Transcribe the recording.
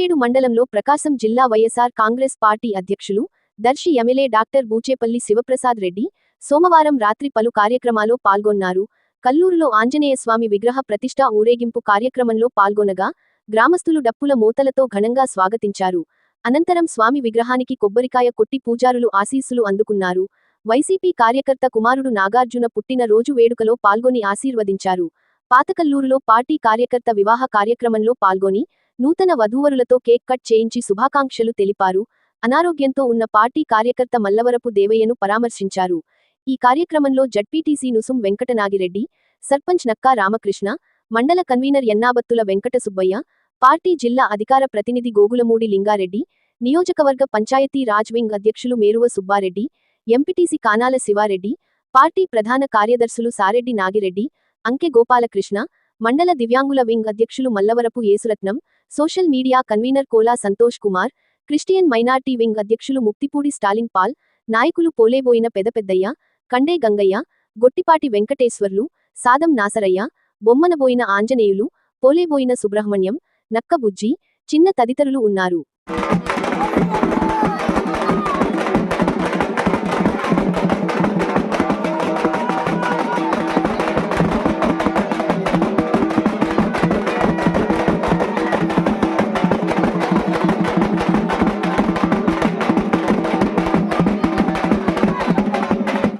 మంచేడు మండలంలో ప్రకాశం జిల్లా వైఎస్ఆర్ కాంగ్రెస్ పార్టీ అధ్యక్షులు దర్శి ఎమ్మెల్యే డాక్టర్ బూచేపల్లి శివప్రసాద్ రెడ్డి సోమవారం రాత్రి పలు కార్యక్రమాల్లో పాల్గొన్నారు. కల్లూరులో ఆంజనేయస్వామి విగ్రహ ప్రతిష్ఠ ఊరేగింపు కార్యక్రమంలో పాల్గొనగా గ్రామస్తులు డప్పుల మూతలతో ఘనంగా స్వాగతించారు. అనంతరం స్వామి విగ్రహానికి కొబ్బరికాయ కొట్టి పూజారులు ఆశీస్సులు అందుకున్నారు. వైసీపీ కార్యకర్త కుమారుడు నాగార్జున పుట్టిన రోజు వేడుకలో పాల్గొని ఆశీర్వదించారు. పాతకల్లూరులో పార్టీ కార్యకర్త వివాహ కార్యక్రమంలో పాల్గొని నూతన వధూవరులతో కేక్ కట్ చేయించి శుభాకాంక్షలు తెలిపారు. అనారోగ్యంతో ఉన్న పార్టీ కార్యకర్త మల్లవరపు దేవయ్యను పరామర్శించారు. ఈ కార్యక్రమంలో జడ్పీటీసీ నుసుం వెంకటనాగిరెడ్డి సర్పంచ్ నక్కా రామకృష్ణ మండల కన్వీనర్ ఎన్నాబత్తుల వెంకట సుబ్బయ్య పార్టీ జిల్లా అధికార ప్రతినిధి గోగులమూడి లింగారెడ్డి నియోజకవర్గ పంచాయతీ రాజ్ వింగ్ అధ్యక్షులు మేరువ సుబ్బారెడ్డి ఎంపీటీసీ కానాల శివారెడ్డి పార్టీ ప్రధాన కార్యదర్శులు సారెడ్డి నాగిరెడ్డి అంకె గోపాలకృష్ణ మండల దివ్యాంగుల వింగ్ అధ్యక్షులు Mallavarapu Yesuratnam social media convener Kola Santosh Kumar Christian minority wing అధ్యక్షులు ముక్తిపూడి స్టాలిన్ పాల్ నాయకులు పోలేబోయిన పెదపెద్దయ్య కండే గంగయ్య గొట్టిపాటి వెంకటేశ్వర్లు సాదం నాసరయ్య బొమ్మనబోయిన ఆంజనేయులు పోలేబోయిన సుబ్రహ్మణ్యం నక్కబుజ్జి చిన్న తదితరులు ఉన్నారు.